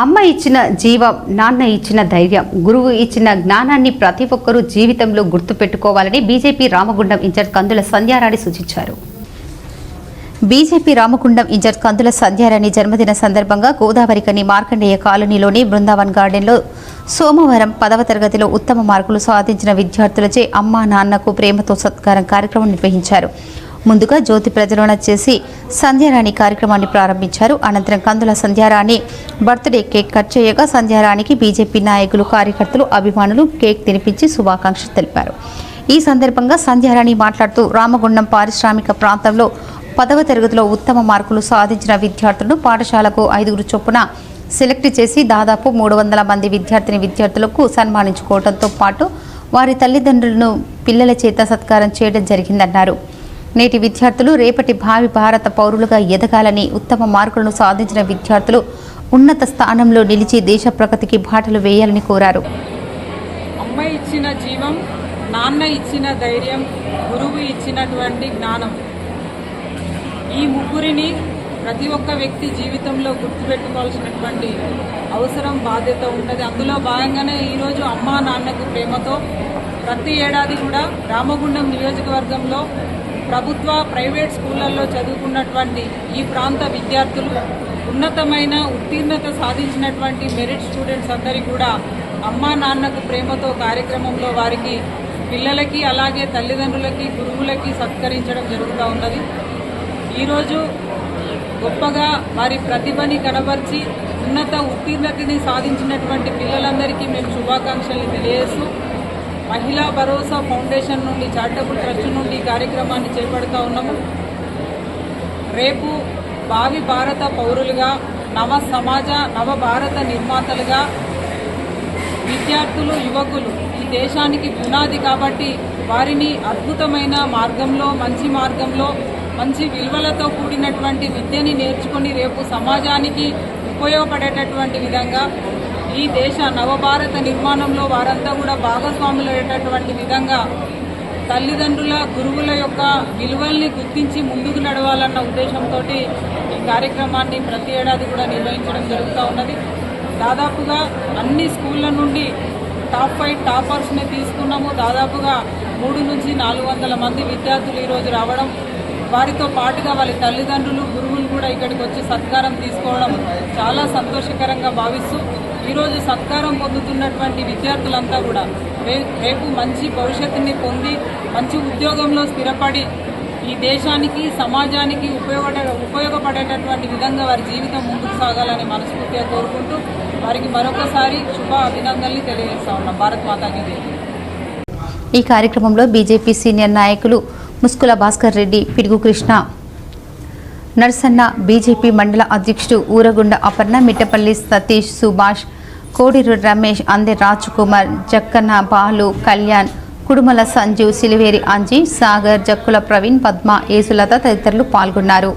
అమ్మ ఇచ్చిన జీవం నాన్న ఇచ్చిన ధైర్యం గురువు ఇచ్చిన జ్ఞానాన్ని ప్రతి ఒక్కరూ జీవితంలో గుర్తుపెట్టుకోవాలని BJP Ramagundam in charge Kandula Sandhyarani సూచించారు. BJP Ramagundam in charge Kandula Sandhyarani జన్మదిన సందర్భంగా గోదావరికని మార్కండేయ కాలనీలోని బృందావన్ గార్డెన్లో సోమవారం పదవ తరగతిలో ఉత్తమ మార్కులు సాధించిన విద్యార్థులచే అమ్మా నాన్నకు ప్రేమతో సత్కారం కార్యక్రమం నిర్వహించారు. ముందుగా జ్యోతి ప్రజ్వలన చేసి సంధ్యారాణి కార్యక్రమాన్ని ప్రారంభించారు. అనంతరం Kandula Sandhyarani birthday cake cut చేయగా సంధ్యారాణికి బీజేపీ నాయకులు కార్యకర్తలు అభిమానులు కేక్ తినిపించి శుభాకాంక్షలు తెలిపారు. ఈ సందర్భంగా సంధ్యారాణి మాట్లాడుతూ రామగుండం పారిశ్రామిక ప్రాంతంలో పదవ తరగతిలో ఉత్తమ మార్కులు సాధించిన విద్యార్థులను పాఠశాలకు ఐదుగురు చొప్పున సెలెక్ట్ చేసి దాదాపు మూడు వందల మంది విద్యార్థిని విద్యార్థులకు సన్మానించుకోవడంతో పాటు వారి తల్లిదండ్రులను పిల్లల చేత సత్కారం చేయడం జరిగిందన్నారు. నేటి విద్యార్థులు రేపటి భావి భారత పౌరులుగా ఎదగాలని ఉత్తమ మార్కులను సాధించిన విద్యార్థులు ఉన్నత స్థానంలో నిలిచి దేశ ప్రగతికి బాటలు వేయాలని కోరారు. అమ్మ ఇచ్చిన జీవం నాన్న ఇచ్చిన ధైర్యం గురువు ఇచ్చినటువంటి జ్ఞానం. ఈ ముగ్గురిని ప్రతి ఒక్క వ్యక్తి జీవితంలో గుర్తుపెట్టుకోవాల్సినటువంటి అవసరం బాధ్యత ఉన్నది. అందులో భాగంగానే ఈరోజు అమ్మా నాన్నకు ప్రేమతో ప్రతి ఏడాది కూడా రామగుండం నియోజకవర్గంలో ప్రభుత్వ ప్రైవేట్ స్కూళ్ళల్లో చదువుకున్నటువంటి ఈ ప్రాంత విద్యార్థులు ఉన్నతమైన ఉత్తీర్ణత సాధించినటువంటి మెరిట్ స్టూడెంట్స్ అందరి కూడా అమ్మా నాన్నకు ప్రేమతో కార్యక్రమంలో వారికి పిల్లలకి అలాగే తల్లిదండ్రులకి గురువులకి సత్కరించడం జరుగుతూ ఉన్నది. ఈరోజు గొప్పగా వారి ప్రతిభని కనబర్చి ఉన్నత ఉత్తీర్ణతని సాధించినటువంటి పిల్లలందరికీ మేము శుభాకాంక్షలు తెలియజేస్తూ మహిళా భరోసా ఫౌండేషన్ నుండి చారిటబుల్ ట్రస్ట్ నుండి ఈ కార్యక్రమాన్ని చేపడుతూ ఉన్నాము. రేపు భావి భారత పౌరులుగా నవ సమాజ నవ భారత నిర్మాతలుగా విద్యార్థులు యువకులు ఈ దేశానికి పునాది కాబట్టి వారిని అద్భుతమైన మార్గంలో మంచి మార్గంలో మంచి విలువలతో కూడినటువంటి విద్యని నేర్చుకొని రేపు సమాజానికి ఉపయోగపడేటటువంటి విధంగా ఈ దేశ నవభారత నిర్మాణంలో వారంతా కూడా భాగస్వాములు అయ్యేటటువంటి విధంగా తల్లిదండ్రుల గురువుల యొక్క విలువల్ని గుర్తించి ముందుకు నడవాలన్న ఉద్దేశంతో ఈ కార్యక్రమాన్ని ప్రతి ఏడాది కూడా నిర్వహించడం జరుగుతూ ఉన్నది. దాదాపుగా అన్ని స్కూళ్ళ నుండి టాప్ ఫైవ్ టాపర్స్ని తీసుకున్నాము. దాదాపుగా మూడు నుంచి నాలుగు వందల మంది విద్యార్థులు ఈరోజు రావడం వారితో పాటుగా వాళ్ళ తల్లిదండ్రులు గురువులు కూడా ఇక్కడికి వచ్చి సత్కారం తీసుకోవడం చాలా సంతోషకరంగా భావిస్తూ ఈరోజు సత్కారం పొందుతున్నటువంటి విద్యార్థులంతా కూడా రేపు మంచి భవిష్యత్తుని పొంది మంచి ఉద్యోగంలో స్థిరపడి ఈ దేశానికి సమాజానికి ఉపయోగపడే ఉపయోగపడేటటువంటి విధంగా వారి జీవితం ముందుకు సాగాలని మనస్ఫూర్తిగా కోరుకుంటూ వారికి మరొకసారి శుభ అభినందనలు తెలియజేస్తా ఉన్నాం. భారత్ మాతాకి ఈ కార్యక్రమంలో బీజేపీ సీనియర్ నాయకులు ముస్కుల భాస్కర్ రెడ్డి పిడుగు కృష్ణ. నర్సన్న బీజేపీ మండల అధ్యక్షుడు ఊరగుండ అపర్ణ మిట్టపల్లి సతీష్ సుభాష్ కోడిరు రమేష్ అందె కుమార్ జక్కన్న బాలు కళ్యాణ్ కుడుమల సంజీవ్ సిలివేరి అంజీ సాగర్ జక్కుల ప్రవీణ్ పద్మ యేసులత తదితరులు పాల్గొన్నారు.